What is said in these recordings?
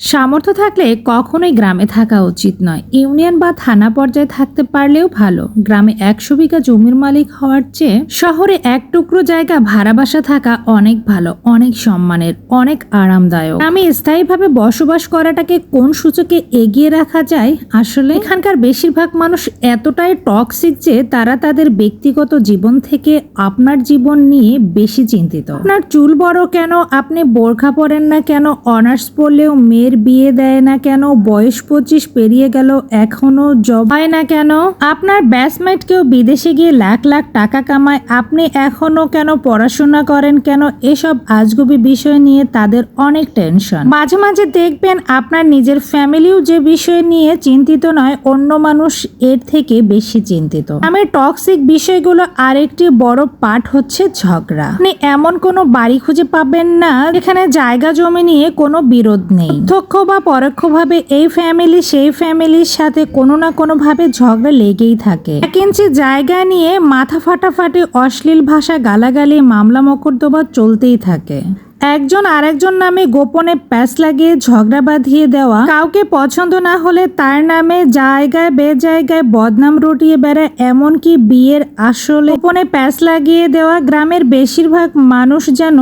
সামর্থ্য থাকলে কখনোই গ্রামে থাকা উচিত নয়। ইউনিয়ন বা থানা পর্যায়ে থাকতে পারলেও ভালো। গ্রামে একশো বিঘা জমির মালিক হওয়ার চেয়ে শহরে এক টুকরো জায়গা, ভাড়া বাসা থাকা অনেক ভালো, অনেক সম্মানের, অনেক আরামদায়ক। আমি স্থায়ীভাবে বসবাস করাটাকে কোন সূচকে এগিয়ে রাখা যায় আসলে এখানকার বেশিরভাগ মানুষ এতটাই টক্সিক যে তারা তাদের ব্যক্তিগত জীবন থেকে আপনার জীবন নিয়ে বেশি চিন্তিত। আপনার চুল বড় কেন? আপনি বোরখা পরেন না কেন? অনার্স পড়লেও মেয়ের বিয়ে দেয় না কেন? বয়স পঁচিশ, পেরিয়ে গেল, এখনও জব হয় না কেন? আপনার ব্যাচমেট কেউ বিদেশে গিয়ে লাখ লাখ টাকা কামায়, আপনি এখনও কেন পড়াশোনা করেন কেন? এসব আজগুবি বিষয় নিয়ে তাদের অনেক টেনশন। মাঝে মাঝে দেখবেন আপনার নিজের ফ্যামিলিও যে বিষয় নিয়ে চিন্তিত নয়, অন্য মানুষ এর থেকে বেশি চিন্তিত। আমি টক্সিক বিষয়গুলো আরেকটি বড় পার্ট হচ্ছে ঝগড়া। আপনি এমন কোনো বাড়ি খুঁজে পাবেন না, যেখানে জায়গা জমি নিয়ে কোনো বিরোধ নেই। প্রত্যক্ষ বা পরোক্ষভাবে এই ফ্যামিলি সেই ফ্যামিলির সাথে কোনো না কোনোভাবে ঝগড়া লেগেই থাকে। এক ইঞ্চি জায়গা নিয়ে মাথা ফাটাফাটি অশ্লীল ভাষা গালাগালি মামলা মকদ্দমা চলতেই থাকে। একজন আরেকজন নামে গোপনে প্যাচ লাগিয়ে ঝগড়া বাঁধিয়ে দেওয়া। কাউকে পছন্দ না হলে তার নামে জায়গায় বে জায়গায় বদনাম রটিয়ে বেড়ায়, এমনকি বিয়ের আসলে। গোপনে প্যাচ লাগিয়ে দেওয়া গ্রামের বেশিরভাগ মানুষ যেন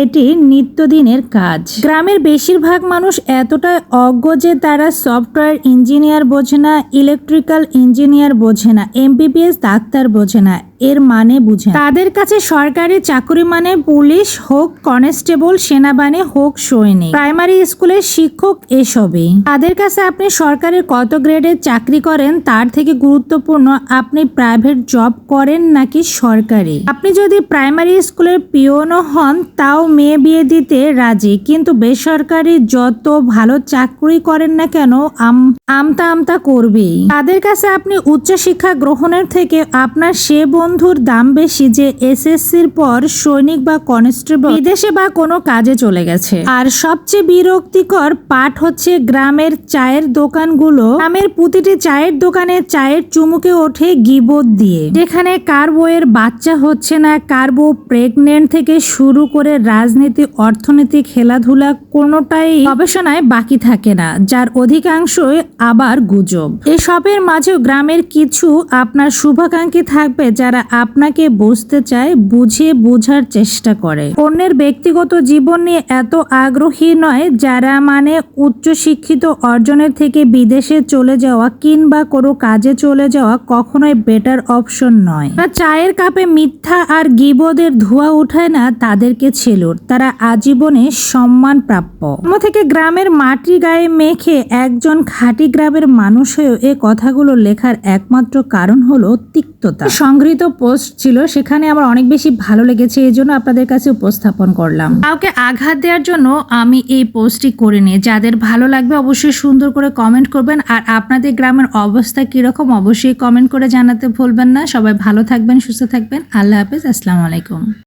এটি নিত্যদিনের কাজ। গ্রামের বেশিরভাগ মানুষ এতটাই অজ্ঞ যে তারা সফটওয়্যার ইঞ্জিনিয়ার বোঝে না, ইলেকট্রিক্যাল ইঞ্জিনিয়ার বোঝে না, এমবিবিএস ডাক্তার বোঝে না। এর মানে বুঝে তাদের কাছে সরকারি চাকরি মানে পুলিশ হোক, কনস্টেবল, সেনাবাহিনী হোক, সৈনিক, প্রাইমারি স্কুলের শিক্ষক এসবই। তাদের কাছে আপনি সরকারের কত গ্রেডের চাকরি করেন তার থেকে গুরুত্বপূর্ণ, আপনি প্রাইভেট জব করেন নাকি সরকারি? আপনি যদি প্রাইমারি স্কুলের পিওনও হন, তাও মেয়ে বিয়ে দিতে রাজি, কিন্তু বেসরকারি যত ভালো চাকরি করেন না কেন, আম- আমতা আমতা করবেই। তাদের কাছে আপনি উচ্চশিক্ষা গ্রহণের থেকে আপনার সে বন্ধুর দাম বেশি যে এসএসসির পর সৈনিক বা কনস্টেবল বিদেশে বা কোনো কাজে চলে গেছে। আর সবচেয়ে বিরক্তিকর পাঠ হচ্ছে গ্রামের চায়ের দোকানগুলো। গ্রামের প্রতিটি চায়ের দোকানে চায়ের চুমুকে ওঠে গিবত দিয়ে। যেখানে কার বউয়ের বাচ্চা হচ্ছে না, কার বউ প্রেগনেন্ট থেকে শুরু করে রাজনীতি, অর্থনীতি, খেলাধুলা কোনোটাই গবেষণায় বাকি থাকে না, যার অধিকাংশই আবার গুজব। এসবের মাঝেও গ্রামের কিছু আপনার শুভাকাঙ্ক্ষী থাকবে যারা আপনাকে বুঝতে চায়, বুঝিয়ে বোঝার চেষ্টা করে। অন্যের ব্যক্তিগত জীবন নিয়ে এত আগ্রহী নয় যারা মানে উচ্চ শিক্ষিত অর্জনের থেকে বিদেশে চলে যাওয়া কিংবা কোনো কাজে চলে যাওয়া কখনোই বেটার অপশন নয়। তারা চায়ের কাপে মিথ্যা আর গিবদের ধোঁয়া উঠায় না, তাদেরকে ছিল তারা আজীবনে সম্মান প্রাপ্য। জন্ম থেকে গ্রামের মাটি গায়ে মেখে একজন খাঁটি গ্রামের মানুষ হয়েও এ কথাগুলো লেখার একমাত্র কারণ হলো তিক্ততা। সংগৃহীত পোস্ট ছিল, সেখানে আমার অনেক বেশি ভালো লেগেছে, এই জন্য আপনাদের কাছে উপস্থাপন করলাম। কাউকে আঘাত দেওয়ার জন্য আমি এই পোস্টটি করে নিই। যাদের ভালো লাগবে অবশ্যই সুন্দর করে কমেন্ট করবেন, আর আপনাদের গ্রামের অবস্থা কীরকম অবশ্যই কমেন্ট করে জানাতে ভুলবেন না। সবাই ভালো থাকবেন, সুস্থ থাকবেন। আল্লাহ হাফেজ, আসসালামু আলাইকুম।